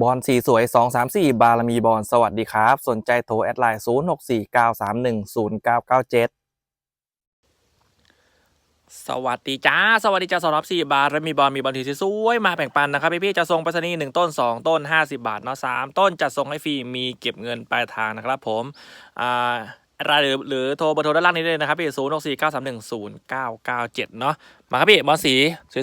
บอลสีสวย 2 3 4 บารมีบอลสวัสดีครับ สนใจโทรแอดไลน์ 0 6 4 9 3 1 0 9 9 7สวัสดีจ้า สวัสดีจ้าสำหรับสี่บาทและมีบอลมีบอลทีสวยมาแบ่งปันนะครับ พี่พี่จะส่งไปรษณีย์หนึ่งต้นสองต้นห้าสิบาทเนาะสามต้นจะส่งให้ฟรีมีเก็บเงินปลายทางนะครับผมอ่า รายหรือหรือโทรเบอร์โทรด้านล่างนี้เลยนะครับพี่ศูนย์หกสี่เก้าสามหนึ่งศูนย์เก้าเก้าเจ็ดเนาะมาครับพี่บอลสี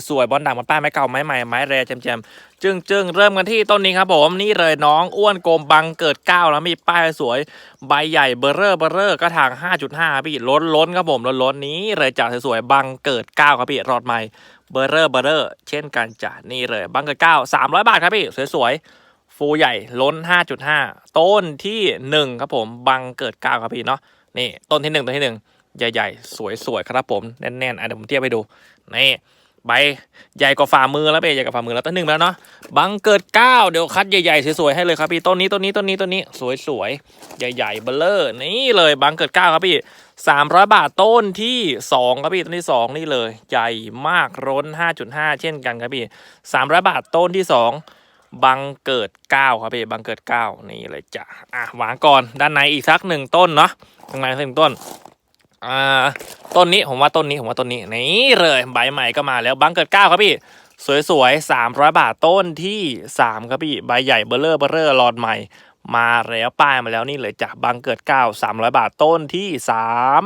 สวยๆบอลด่างบอลป้ายไม้เก่าไม้ใหม่ไม้แรแจมๆจึงจึงเริ่มกันที่ต้นนี้ครับผมนี่เลยน้องอ้วนโกมบังเกิดเก้าแล้วมีป้ายสวยใบใหญ่เบอร์เรอร์เบอร์เรอร์กระถาง 5.5ครับพี่ล้นล้นครับผมล้นล้นนี้เลยจากสวยๆบังเกิด9ครับพี่รอดใหม่เบอร์เรอร์เบอร์เรอร์เช่นกันจ้ะนี่เลยบังเกิด9 300บาทครับพี่สวยๆ ฟูใหญ่ล้น 5.5 ต้นที่ 1 ครับผม บังเกิด9ครับพี่เนาะนี่ต้นที่ 1 ต้นที่ 1 ใหญ่ๆ สวยๆ ครับผม แน่นๆอะเดี๋ยวผมเทียบให้ดูนี่ใบใหญ่กว่าฝ่ามือแล้วพี่ใหญ่กว่าฝ่ามือแล้วต้นหนึ่งแล้วเนาะบังเกิด9เดี๋ยวคัดใหญ่ๆสวยๆให้เลยครับพี่ต้นนี้ต้นนี้ต้นนี้ต้นนี้สวยๆใหญ่ๆเบลเลอร์นี่เลยบังเกิดเก้าครับพี่สามร้อยบาทต้นที่สองครับพี่ต้นที่สองนี่เลย ใหญ่มากร้นห้าจุดห้าเช่นกันครับพี่สามร้อยบาทต้นที่สอง บังเกิดเก้าครับพี่บังเกิดเก้านี่เลยจ้ะอะวางก่อนด้านในอีกสักหนึ่งต้นเนาะข้างในสักหนึ่งต้นอ่าต้นนี้ผมว่าต้นนี้ผมว่าต้นนี้นี่เลยใบใหม่ก็มาแล้วบังเกิดเก้าครับพี่สวยๆสามร้อยบาทต้นที่สามครับพี่ใบใหญ่เบลเลอร์เบลเลอร์หลอดใหม่มาแล้วป้ายมาแล้วนี่เลยจ้ะบังเกิดเก้าสามร้อยบาทต้นที่สาม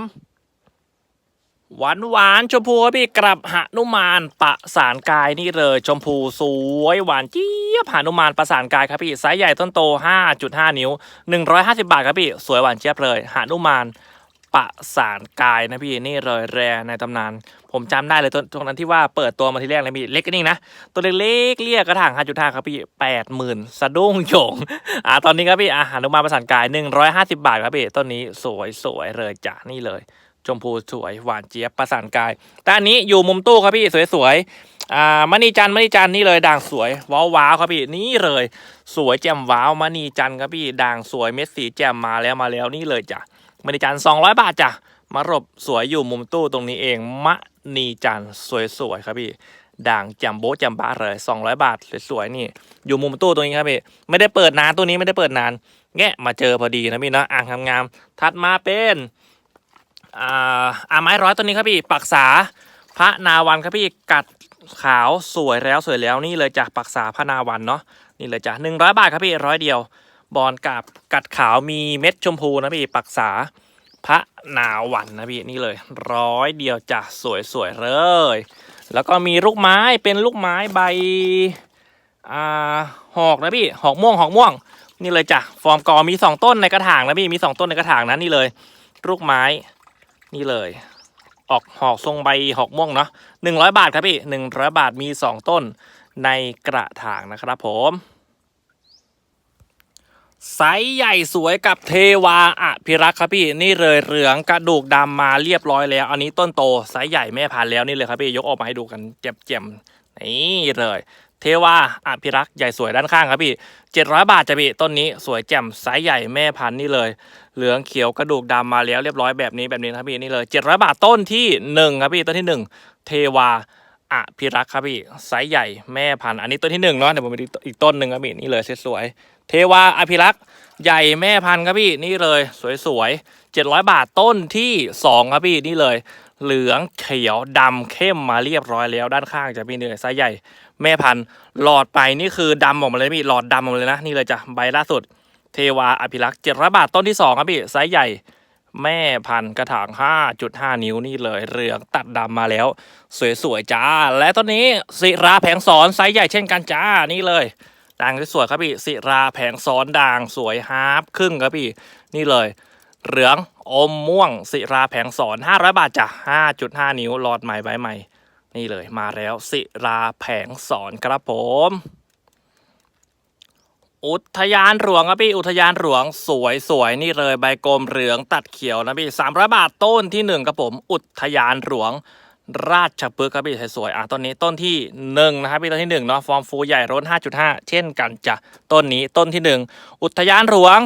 หวานหวานชมพูครับพี่กลับหนุมานประสานกายนี่เลยชมพูสวยหวานเจี๊ยบหนุมานประสานกายครับพี่ไซส์ใหญ่ต้นโต 5.5 นิ้ว 150 บาทครับพี่สวยหวานเจี๊ยบเลยหนุมานประสานกายนะพี่นี่เลยแรในตำนาน ผมจำได้เลยตอนตรงนั้นที่ว่าเปิดตัวมาทีแรกเลยพี่เล็กนี่นะ ตัวเล็กๆเรียกกระถาง5.5 ครับพี่ 80,000 สะดุ้งโยงอ่าตอนนี้ครับพี่อาหารนุมานประสานกาย 150 บาทครับพี่ต้นนี้สวยสวยๆเลยจ้ะนี่เลย ชมพูสวยหวานเจี๊ยบประสานกาย แต่อันนี้อยู่มุมตู้ครับพี่สวยๆอ่ามณีจันทร์มณีจันทร์นี่เลยด่างสวยว้าวว้าวครับพี่นี่เลย สวยแจ่มว้าวมณีจันทร์ครับพี่ด่างสวยเม็ดสีแจ่มมาแล้วมาแล้วนี่เลยจ้ะมณีจันทร์200บาทจ้ะมารบสวยอยู่มุมตู้ตรงนี้เองมะนีจันทร์สวยๆครับพี่ด่างจำโบ๊ะจำบ้าเลย200 บาทสวยๆนี่ อยู่มุมตู้ตรงนี้ครับพี่ไม่ได้เปิดนานตัวนี้ไม่ได้เปิดนาน แงะมาเจอพอดีนะพี่เนาะอ่างงามๆถัดมาเป็น อ่าอาไม้ร้อยตัวนี้ครับพี่ปักษาพระนาวันครับพี่กัดขาวสวยแล้วสวยแล้วนี่เลยจากปักษาพระนาวันเนาะนี่เลยจ้ะหนึ่งร้อยบาทครับพี่ร้อยเดียว บอลกับกัดขาวมีเม็ดชมพูนะพี่ปักษาพระนาวันนะพี่นี่เลยร้อยเดียวจ้ะสวยๆเลย แล้วก็มีลูกไม้เป็นลูกไม้ใบอ่าหอกนะพี่หอกม่วงหอกม่วง นี่เลยจ้ะฟอร์มกอมีสองต้นในกระถางนะพี่มีสองต้นในกระถางนะนี่เลยลูกไม้ นี่เลย ออกหอกทรงใบหอกม่วงเนาะหนึ่งร้อยบาทครับพี่หนึ่งร้อยบาทมีสองต้นในกระถางนะครับผมไซส์ใหญ่สวยกับเทวาอภิรักษ์ครับพี่นี่เลยเหลืองกระดูกดำมาเรียบร้อยแล้ว อันนี้ต้นโตไซส์ใหญ่แม่พันแล้วนี่เลยครับพี่ยกออกมาให้ดูกันเจ็บๆนี่เลย เทวาอภิรักษ์ใหญ่สวยด้านข้างครับพี่เจ็ดร้อยบาทจะพี่ต้นนี้สวยแจ่มไซส์ใหญ่แม่พันธุ์นี่เลย เหลืองเขียวกระดูกดำมาแล้วเรียบร้อยแบบนี้แบบนี้ครับพี่นี่เลยเจ็ดร้อยบาทต้นที่หนึ่งครับพี่ต้นที่หนึ่งเทวาอภิรักษ์ครับพี่ไซส์ใหญ่แม่พันธุ์อันนี้ต้นที่หนึ่งเนาะเดี๋ยวผมไปดูอีกต้นหนึ่งครับพี่นี่เลยสวยเทวาอภิรักษ์ใหญ่แม่พันธุ์ครับพี่นี่เลยสวยๆเจ็ดร้อยบาทต้นที่สองครับพี่นี่เลย เหลืองเขียวดำเข้มมาเรียบร้อยแล้ว ด้านข้างจะพี่นี่เลยไซส์ใหญ่ แม่พันธุ์หลอดไปนี่คือดำออกมาเลยพี่หลอดดำออกมาเลยนะนี่เลยจ้ะใบล่าสุด เทวาอภิรักษ์เจ็ดร้อยบาทต้นที่สองครับพี่ไซส์ใหญ่แม่พันธุ์กระถาง 5.5 นิ้วนี่เลยเหลืองตัดดำมาแล้ว สวย ๆ จ้า และต้นนี้ศิราแผงสอนไซส์ใหญ่เช่นกันจ้า นี่เลยด่างสวยครับพี่ศิราแผงซ้อนด่างสวยฮาร์ปครึ่งครับพี่ นี่เลย เหลือง อมม่วงสิราแผงสอน 500 บาทจ้ะ 5.5 นิ้วหลอดใหม่ใบใหม่ นี่เลยมาแล้วสิราแผงสอนครับผม อุทยานหลวงครับพี่ อุทยานหลวงสวยสวยนี่เลยใบกลมเหลืองตัดเขียวนะพี่300 บาทต้นที่หนึ่งครับผม อุทยานหลวง ราชพฤกษ์ครับพี่สวยๆอะต้นนี้ต้นที่หนึ่งนะครับพี่ต้นที่หนึ่งเนาะฟอร์มฟูใหญ่ร้น5.5 เช่นกันจ้ะต้นนี้ต้นที่หนึ่งอุทยานหลวง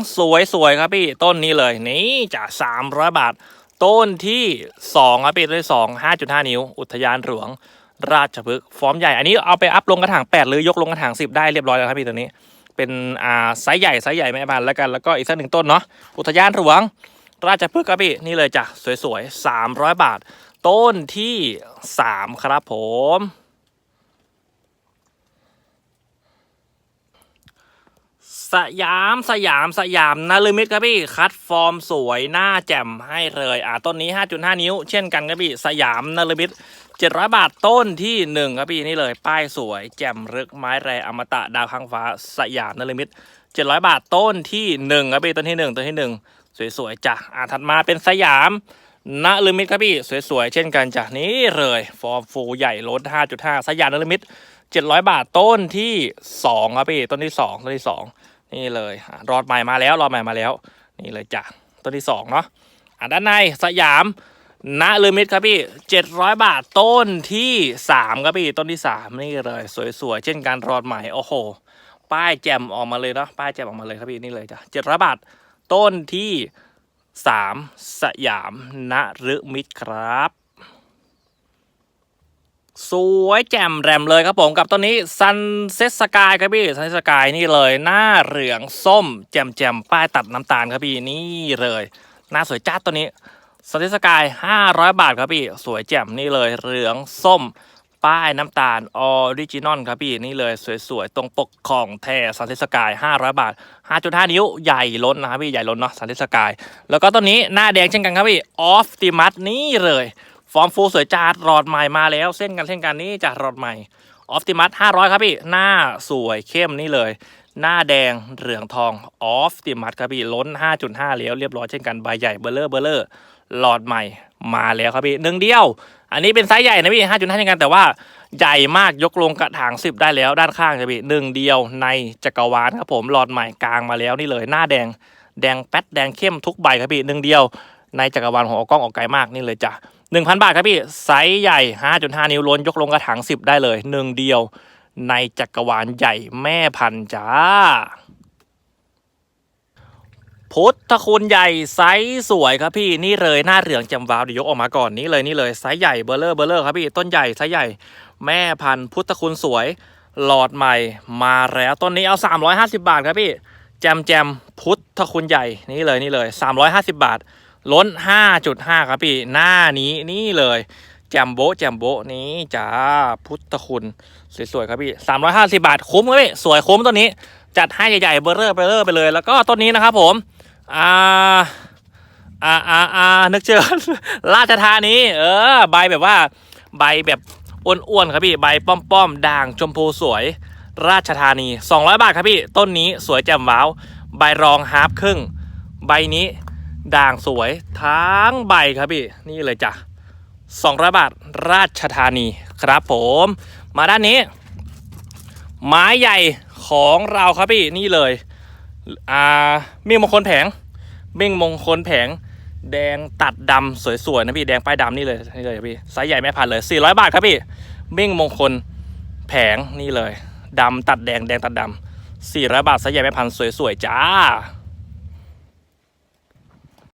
สวยๆครับพี่ต้นนี้เลยนี่จ้ะ300 บาท ต้นที่สองครับพี่ต้นที่สอง5.5 นิ้ว อุทยานหลวง ราชพฤกษ์ฟอร์มใหญ่อันนี้เอาไปอัพลงกระถาง8 หรือยกลงกระถาง 10 ได้เรียบร้อยแล้วครับพี่ตัวนี้ เป็นอ่าไซส์ใหญ่ไซส์ใหญ่แม่พันแล้วกันแล้วก็อีกสักหนึ่งต้นเนาะอุทยานหลวง ราชพฤกษ์ครับพี่นี่เลยจ้ะสวยๆ300 บาท ต้นที่3ครับผม สยามสยามสยามนาลืมิตครับพี่ คัดฟอร์มสวยหน้าแจ่มให้เลยอ่าต้นนี้ 5.5 นิ้ว เช่นกันครับพี่ สยามนาลืมิต700 บาทต้นที่1ครับพี่นี่เลย ป้ายสวย แจ่มรึกไม้แรอมตะดาวข้างฟ้าสยามนาลืมิต700 บาทต้นที่1ครับพี่ต้นที่1ต้นที่1สวยๆจ้ะอ่าถัดมาเป็นสยาม นลืมิตครับพี่ สวยๆ เช่นกันจ้ะนี่เลย ฟอร์มฟูใหญ่ล้น5.5สยามนลืมิต700 บาทต้นที่ 2 ครับพี่ต้นที่ 2 ต้นที่ 2 นี่เลยอะรอดใหม่มาแล้วรอดใหม่มาแล้ว นี่เลยจ้ะต้นที่ 2 เนาะอ่าด้านในสยามนลืมิตครับพี่ 700 บาทต้นที่ 3 ครับพี่ ต้นที่ 3 นี่เลย สวยๆ เช่นกันรอดใหม่โอ้โห ป้ายแจมออกมาเลยเนาะป้ายแจมออกมาเลยครับพี่นี่เลยจ้ะ700 บาทต้นที่ สามสยามนฤมิตรครับ สวยแจ่มแรมเลยครับผมกับต้นนี้ซันเซ็ตสกายครับพี่ซันเซ็ตสกายนี่เลย หน้าเหลืองส้ม แจ่มแจ่มป้ายตัดน้ำตาลครับพี่นี่เลยหน้าสวยจัดตัวนี้ซันเซ็ตสกาย500 บาทครับพี่ สวยแจ่มนี่เลยเหลืองส้ม ป้ายน้ำตาลออริจินอลครับพี่นี่เลยสวยๆ ตรงปกของแท้ซันเทสกาย500 บาท 5.5 นิ้วใหญ่ล้นนะครับพี่ใหญ่ล้นเนาะซันเทสกาย แล้วก็ต้นนี้หน้าแดงเช่นกันครับพี่ออฟติมัสนี่เลย ฟอร์มฟูสวยจัดรอดใหม่มาแล้ว เส้นกันเส้นกันนี่จะรอดใหม่ออฟติมัส500 ครับพี่ หน้าสวยเข้มนี่เลย หน้าแดงเหลืองทองออฟติมัสครับพี่ล้น 5.5 แล้วเรียบร้อยเช่นกันใบใหญ่เบลเลอร์เบลเลอร์หลอดใหม่มาแล้วครับพี่หนึ่งเดียว อันนี้เป็นไซส์ใหญ่นะพี่5.5เช่นกันแต่ว่าใหญ่มากยกลงกระถางสิบได้แล้วด้านข้างจะพี่หนึ่งเดียวในจักรวาลครับผมหลอดใหม่กลางมาแล้วนี่เลยหน้าแดงแดงแป๊ดแดงเข้มทุกใบครับพี่หนึ่งเดียวในจักรวาลของกล้องออกไกลมากนี่เลยจ้ะหนึ่งพันบาทครับพี่ไซส์ใหญ่5.5นิ้วล้นยกลงกระถางสิบได้เลยหนึ่งเดียวในจักรวาลใหญ่แม่พันธุ์จ้า พุทธคุณใหญ่ไซส์สวยครับพี่นี่เลยหน้าเหลืองแจำวาวเดี๋ยวยกออกมาก่อนนี่เลยนี่เลยไซส์ใหญ่เบอร์เลอร์เบอร์เลอร์ครับพี่ต้นใหญ่ไซส์ใหญ่ แม่พันธุ์พุทธคุณสวย หลอดใหม่มาแล้วต้นนี้เอา 350 บาทครับพี่แจมแจมพุทธคุณใหญ่นี่เลยนี่เลย 350 บาท ล้น 5.5 ครับพี่ หน้านี้นี่เลยแจมโบแจมโบนี้จ้าพุทธคุณสวยๆครับพี่ 350 บาทคุ้มครับพี่สวยคุ้มต้นนี้ จัดให้ใหญ่ๆเบอร์เลอร์เบอร์เลอร์ไปเลย แล้วก็ต้นนี้นะครับผม อ่าอ่าอ่าอ่านึกเจอราชธานีเออ ใบแบบว่า ใบแบบอ้วนๆครับพี่ใบป้อมๆด่างชมพูสวย ราชธานี 200 บาทครับพี่ ต้นนี้สวยแจ่มว้าว ใบรองฮาร์ฟครึ่ง ใบนี้ด่างสวยทั้งใบครับพี่ นี่เลยจ้ะ200 บาท ราชธานีครับผม มาด้านนี้ ไม้ใหญ่ของเราครับพี่นี่เลย อ่ามิ่งมงคลแผงมิ่งมงคลแผง แดงตัดดำสวยๆนะพี่แดงป้ายดำนี่เลยนี่เลยพี่ไซส์ใหญ่ไม่ผ่านเลย 400 บาทครับพี่มิ่งมงคลแผงนี่เลยดำตัดแดงแดงตัดดำ400บาทไซส์ใหญ่ไม่พันสวยๆจ้า